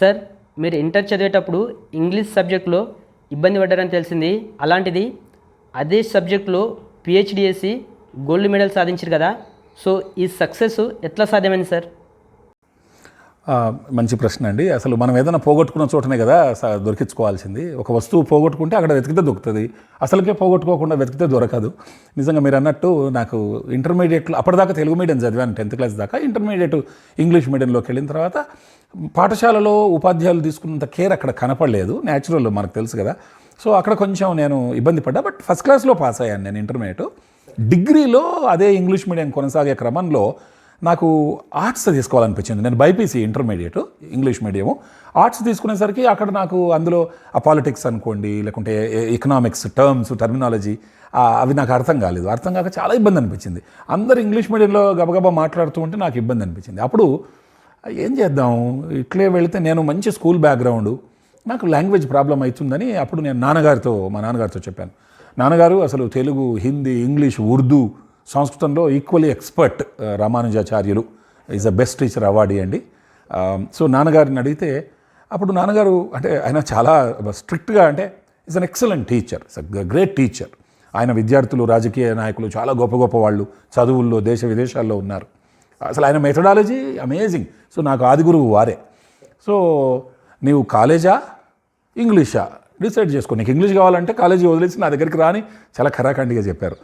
Sir మీరు inter చదివేటప్పుడు English సబ్జెక్ట్లో ఇబ్బంది పడ్డారని తెలిసింది. అలాంటిది అదే సబ్జెక్ట్లో పిహెచ్డి చేసి గోల్డ్ మెడల్ సాధించారు కదా. సో ఈ సక్సెస్ ఎట్లా సాధ్యమైంది సార్? మంచి ప్రశ్న అండి. అసలు మనం ఏదైనా పోగొట్టుకున్న చోటనే కదా స- దొరికించుకోవాల్సింది. ఒక వస్తువు పోగొట్టుకుంటే అక్కడ వెతికితే దొరుకుతుంది. అసలుకే పోగొట్టుకోకుండా వెతికితే దొరకదు. నిజంగా మీరు అన్నట్టు నాకు ఇంటర్మీడియట్లో అప్పటిదాకా తెలుగు మీడియం చదివాను టెన్త్ క్లాస్ దాకా. ఇంటర్మీడియట్ ఇంగ్లీష్ మీడియంలోకి వెళ్ళిన తర్వాత పాఠశాలలో ఉపాధ్యాయులు తీసుకున్నంత కేర్ అక్కడ కనపడలేదు. న్యాచురల్ మనకు తెలుసు కదా. సో అక్కడ కొంచెం నేను ఇబ్బంది పడ్డా. బట్ ఫస్ట్ క్లాస్లో పాస్ అయ్యాను నేను ఇంటర్మీడియట్. డిగ్రీలో అదే ఇంగ్లీష్ మీడియం కొనసాగే క్రమంలో నాకు ఆర్ట్స్ తీసుకోవాలనిపించింది. నేను BiPC intermediate English medium arts తీసుకునేసరికి అక్కడ నాకు అందులో ఆ పాలిటిక్స్ అనుకోండి లేకుంటే ఎకనామిక్స్ టర్మ్స్ టర్మినాలజీ అవి నాకు అర్థం కాలేదు. అర్థం కాక చాలా ఇబ్బంది అనిపించింది. అందరు ఇంగ్లీష్ మీడియంలో గబగబా మాట్లాడుతూ ఉంటే నాకు ఇబ్బంది అనిపించింది. అప్పుడు ఏం చేద్దాం? ఇట్లే వెళితే నేను మంచి స్కూల్ బ్యాక్గ్రౌండ్ నాకు లాంగ్వేజ్ ప్రాబ్లం అవుతుందని అప్పుడు నేను నాన్నగారితో మా నాన్నగారితో చెప్పాను. నాన్నగారు అసలు తెలుగు హిందీ ఇంగ్లీష్ ఉర్దూ సంస్కృతంలో equally expert Ramanujacharyulu. Is the best teacher awardee అండి. సో నాన్నగారిని అడిగితే అప్పుడు నాన్నగారు అంటే ఆయన చాలా స్ట్రిక్ట్గా అంటే is an excellent teacher is a great teacher ఆయన విద్యార్థులు రాజకీయ నాయకులు చాలా గొప్ప గొప్ప వాళ్ళు చదువుల్లో దేశ విదేశాల్లో ఉన్నారు. అసలు ఆయన మెథడాలజీ అమేజింగ్ సో నాకు ఆది గురువు వారే. సో నీవు కాలేజా? ఇంగ్లీషా డిసైడ్ చేసుకో. నీకు ఇంగ్లీష్ కావాలంటే కాలేజీ వదిలేసి నా దగ్గరికి రాని చాలా ఖరాఖండిగా చెప్పారు.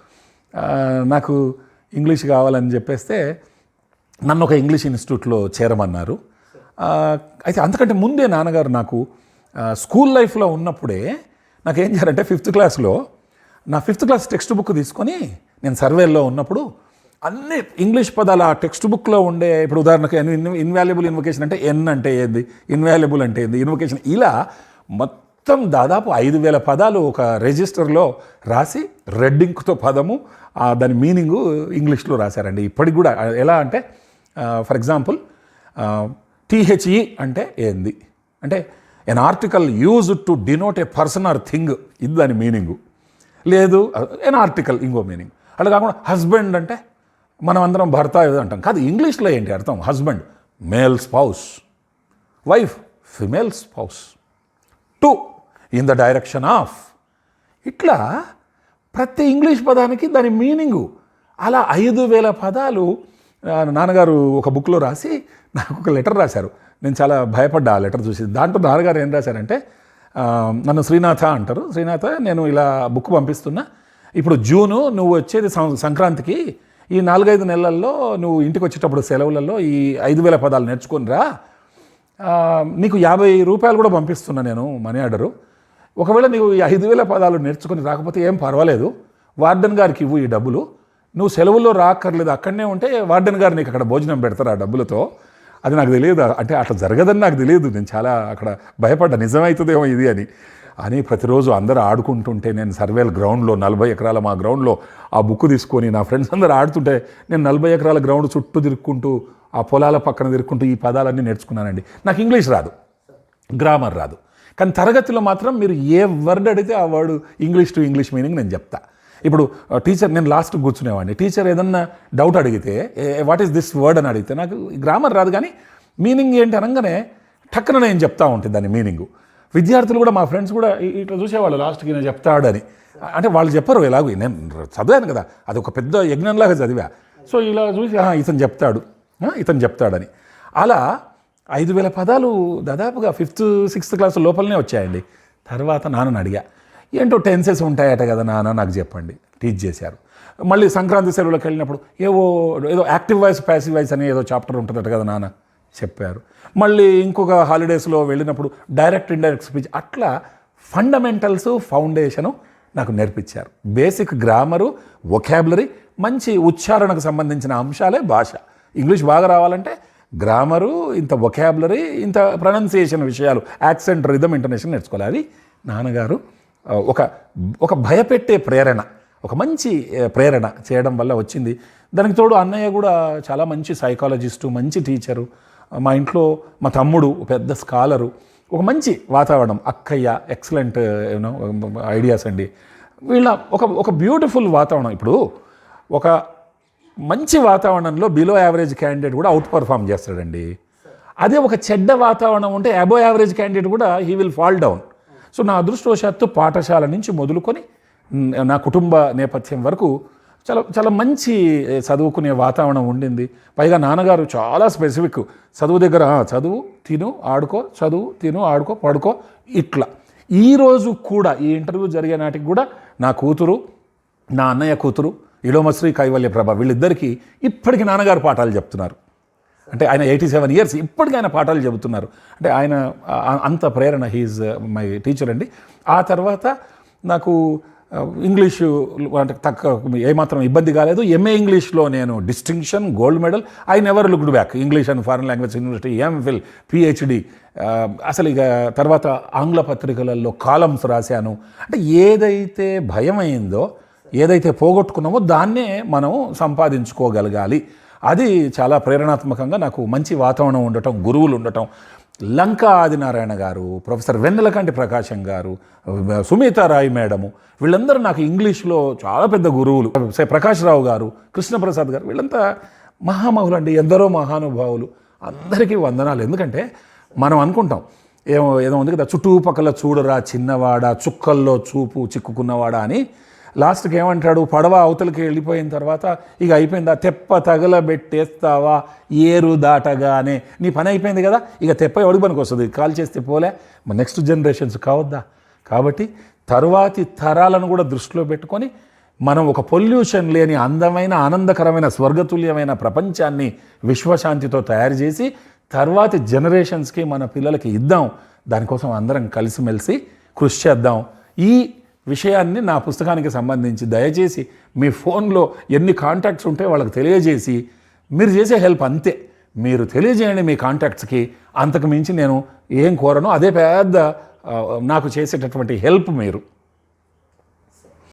నాకు ఇంగ్లీష్ కావాలని చెప్పేస్తే నన్ను ఒక ఇంగ్లీష్ ఇన్స్టిట్యూట్లో చేరమన్నారు. అయితే అంతకంటే ముందే నాన్నగారు నాకు స్కూల్ లైఫ్లో ఉన్నప్పుడే నాకు ఏం చేయాలంటే ఫిఫ్త్ క్లాస్లో నా ఫిఫ్త్ క్లాస్ టెక్స్ట్ బుక్ తీసుకొని నేను సర్వేల్లో ఉన్నప్పుడు అన్ని ఇంగ్లీష్ పదాలు ఆ టెక్స్ట్ బుక్లో ఉండే ఇప్పుడు ఉదాహరణకు ఇన్వాల్యుబుల్ ఇన్వకేషన్ అంటే ఎన్ అంటే ఏంది ఇన్వాల్యుబుల్ అంటే ఏంది ఇన్వకేషన్ ఇలా మొత్తం మొత్తం దాదాపు ఐదు వేల పదాలు ఒక రిజిస్టర్లో రాసి రెడ్ ఇంక్తో పదము దాని మీనింగు ఇంగ్లీష్లో రాశారండి. ఇప్పటికి కూడా ఎలా అంటే ఫర్ ఎగ్జాంపుల్ టీహెచ్ఈ అంటే ఏంది? అంటే an article use to denote a person or thing ఇది దాని మీనింగు. లేదు ఎన్ ఆర్టికల్ ఇంకో మీనింగ్. అలా కాకుండా హస్బెండ్ అంటే మనం అందరం భర్త ఏదో అంటాం. కాదు ఇంగ్లీష్లో ఏంటి అర్థం? Husband male spouse wife female spouse to in the direction of ఇట్లా ప్రతి ఇంగ్లీష్ పదానికి దాని మీనింగు. అలా ఐదు వేల పదాలు నాన్నగారు ఒక బుక్లో రాసి నాకు ఒక లెటర్ రాశారు. నేను చాలా భయపడ్డా ఆ లెటర్ చూసి. దాంట్లో నాన్నగారు ఏం రాశారంటే నన్ను శ్రీనాథ అంటారు. శ్రీనాథ నేను ఇలా బుక్ పంపిస్తున్నా. ఇప్పుడు జూను నువ్వు వచ్చేది సంక్రాంతికి ఈ నాలుగైదు నెలల్లో నువ్వు ఇంటికి వచ్చేటప్పుడు సెలవులలో ఈ ఐదు వేల పదాలు నేర్చుకుని రా. నీకు యాభై రూపాయలు కూడా పంపిస్తున్నా నేను మనీ ఆర్డరు. ఒకవేళ నీవు ఈ ఐదు వేల పదాలు నేర్చుకొని రాకపోతే ఏం పర్వాలేదు. వార్డెన్ గారికి ఇవ్వు ఈ డబ్బులు. నువ్వు సెలవుల్లో రాక్కర్లేదు అక్కడనే ఉంటే వార్డెన్ గారు నీకు అక్కడ భోజనం పెడతారు ఆ డబ్బులతో. అది నాకు తెలియదు. అంటే అట్లా జరగదని నాకు తెలియదు. నేను చాలా అక్కడ భయపడ్డా. నిజమవుతుందేమో ఇది అని. అని ప్రతిరోజు అందరూ ఆడుకుంటుంటే నేను సర్వేల్ గ్రౌండ్లో నలభై ఎకరాల మా గ్రౌండ్లో ఆ బుక్ తీసుకొని నా ఫ్రెండ్స్ అందరూ ఆడుతుంటే నేను నలభై ఎకరాల గ్రౌండ్ చుట్టూ తిరుక్కుంటూ ఆ పొలాల పక్కన తిరుక్కుంటూ ఈ పదాలన్నీ నేర్చుకున్నానండి. నాకు ఇంగ్లీష్ రాదు. గ్రామర్ రాదు. కానీ తరగతిలో మాత్రం మీరు ఏ వర్డ్ అడిగితే ఆ word English to English meaning నేను చెప్తా. ఇప్పుడు టీచర్ నేను లాస్ట్ కూర్చునేవాడిని. టీచర్ ఏదన్నా డౌట్ అడిగితే వాట్ ఈస్ దిస్ వర్డ్ అని అడిగితే నాకు గ్రామర్ రాదు కానీ మీనింగ్ ఏంటి అనగానే టక్కున నేను చెప్తా ఉంటుంది దాని మీనింగు విద్యార్థులు కూడా మా ఫ్రెండ్స్ కూడా ఇట్లా చూసేవాళ్ళు లాస్ట్కి నేను చెప్తాడని. అంటే వాళ్ళు చెప్పరు ఎలాగో. నేను చదివాను కదా అది ఒక పెద్ద యజ్ఞంలాగా చదివా. సో ఇలా చూసి ఇతను చెప్తాడు. ఇతను చెప్తాడని. అలా ఐదు వేల పదాలు దాదాపుగా ఫిఫ్త్ సిక్స్త్ క్లాస్ లోపలనే వచ్చాయండి. తర్వాత నాన్నని అడిగా ఏంటో టెన్సెస్ ఉంటాయట కదా నాన్న నాకు చెప్పండి. టీచ్ చేశారు. మళ్ళీ సంక్రాంతి సెలవులకు వెళ్ళినప్పుడు ఏవో ఏదో యాక్టివ్ వాయిస్ ప్యాసివ్ వాయిస్ అని ఏదో చాప్టర్ ఉంటుందట కదా నాన్న చెప్పారు. మళ్ళీ ఇంకొక హాలిడేస్లో వెళ్ళినప్పుడు డైరెక్ట్ ఇండైరెక్ట్ స్పీచ్ అట్లా ఫండమెంటల్స్ ఫౌండేషను నాకు నేర్పించారు. బేసిక్ గ్రామరు వొకాబులరీ మంచి ఉచ్చారణకు సంబంధించిన అంశాలే భాష. ఇంగ్లీష్ బాగా రావాలంటే గ్రామరు ఇంత వొకాబులరీ ఇంత ప్రొనౌన్సియేషన్ విషయాలు యాక్సెంట్ రిధమ్ ఇంటర్నేషన్ నేర్చుకోవాలి. అది నాన్నగారు ఒక ఒక భయపెట్టే ప్రేరణ ఒక మంచి ప్రేరణ చేయడం వల్ల వచ్చింది. దానికి తోడు అన్నయ్య కూడా చాలా మంచి సైకాలజిస్టు మంచి టీచరు మా ఇంట్లో మా తమ్ముడు పెద్ద స్కాలరు ఒక మంచి వాతావరణం. అక్కయ్య ఎక్సలెంట్ యూనో ఐడియాస్ అండి. వీళ్ళ ఒక ఒక బ్యూటిఫుల్ వాతావరణం. ఇప్పుడు ఒక మంచి వాతావరణంలో బిలో యావరేజ్ క్యాండిడేట్ కూడా అవుట్ పర్ఫామ్ చేస్తాడండి. అదే ఒక చెడ్డ వాతావరణం ఉంటే అబో యావరేజ్ క్యాండిడేట్ కూడా he will fall down so నా అదృష్టవశాత్తు పాఠశాల నుంచి మొదలుకొని నా కుటుంబ నేపథ్యం వరకు చాలా చాలా మంచి చదువుకునే వాతావరణం ఉండింది. పైగా నాన్నగారు చాలా స్పెసిఫిక్ చదువు దగ్గర చదువు తిను ఆడుకో చదువు తిను ఆడుకో పడుకో ఇట్లా. ఈరోజు కూడా ఈ ఇంటర్వ్యూ జరిగే నాటికి కూడా నా కూతురు నా అన్నయ్య కూతురు ఇలోమశ్రీ కైవల్య ప్రభ వీళ్ళిద్దరికీ ఇప్పటికీ నాన్నగారు పాఠాలు చెప్తున్నారు. అంటే ఆయన ఎయిటీ సెవెన్ ఇయర్స్ ఇప్పటికీ ఆయన పాఠాలు చెబుతున్నారు. అంటే ఆయన అంత ప్రేరణ హీజ్ మై టీచర్ అండి. ఆ తర్వాత నాకు ఇంగ్లీషు అంటే తక్కువ ఏమాత్రం ఇబ్బంది కాలేదు. ఎంఏ ఇంగ్లీష్లో నేను distinction gold medal. I never looked back. English and foreign language university MPhil PhD. అసలు ఇక తర్వాత ఆంగ్ల పత్రికలలో కాలమ్స్ రాశాను. అంటే ఏదైతే భయమైందో ఏదైతే పోగొట్టుకున్నామో దాన్నే మనం సంపాదించుకోగలగాలి. అది చాలా ప్రేరణాత్మకంగా నాకు మంచి వాతావరణం ఉండటం గురువులు ఉండటం. లంక ఆదినారాయణ గారు ప్రొఫెసర్ వెన్నెలకంటి ప్రకాశం గారు సునీత రాయ్ మేడము వీళ్ళందరూ నాకు ఇంగ్లీష్లో చాలా పెద్ద గురువులు. సే ప్రకాష్ రావు గారు కృష్ణప్రసాద్ గారు వీళ్ళంతా మహామహులు అండి ఎందరో మహానుభావులు. అందరికీ వందనాలు. ఎందుకంటే మనం అనుకుంటాం ఏమో ఏదో ఉంది కదా చుట్టుపక్కల చూడరా చిన్నవాడా చుక్కల్లో చూపు చిక్కుకున్నవాడా అని. లాస్ట్కి ఏమంటాడు? పడవ అవతలకి వెళ్ళిపోయిన తర్వాత ఇక అయిపోయిందా? తెప్ప తగలబెట్టేస్తావా ఏరు దాటగానే. నీ పని అయిపోయింది కదా? ఇక తెప్ప ఎవడి పనికి వస్తుంది? కాల్ చేస్తే పోలే. నెక్స్ట్ జనరేషన్స్ కావద్దా? కాబట్టి తర్వాతి తరాలను కూడా దృష్టిలో పెట్టుకొని మనం ఒక పొల్యూషన్ లేని అందమైన ఆనందకరమైన స్వర్గతుల్యమైన ప్రపంచాన్ని విశ్వశాంతితో తయారు చేసి తర్వాతి జనరేషన్స్కి మన పిల్లలకి ఇద్దాం. దానికోసం అందరం కలిసిమెలిసి కృషి చేద్దాం. ఈ విషయాన్ని నా పుస్తకానికి సంబంధించి దయచేసి మీ ఫోన్లో ఎన్ని కాంటాక్ట్స్ ఉంటే వాళ్ళకి తెలియజేసి మీరు చేసే హెల్ప్ అంతే. మీరు తెలియజేయండి మీ కాంటాక్ట్స్కి. అంతకు మించి నేను ఏం కోరను. అదే పెద్ద నాకు చేసేటటువంటి హెల్ప్ మీరు.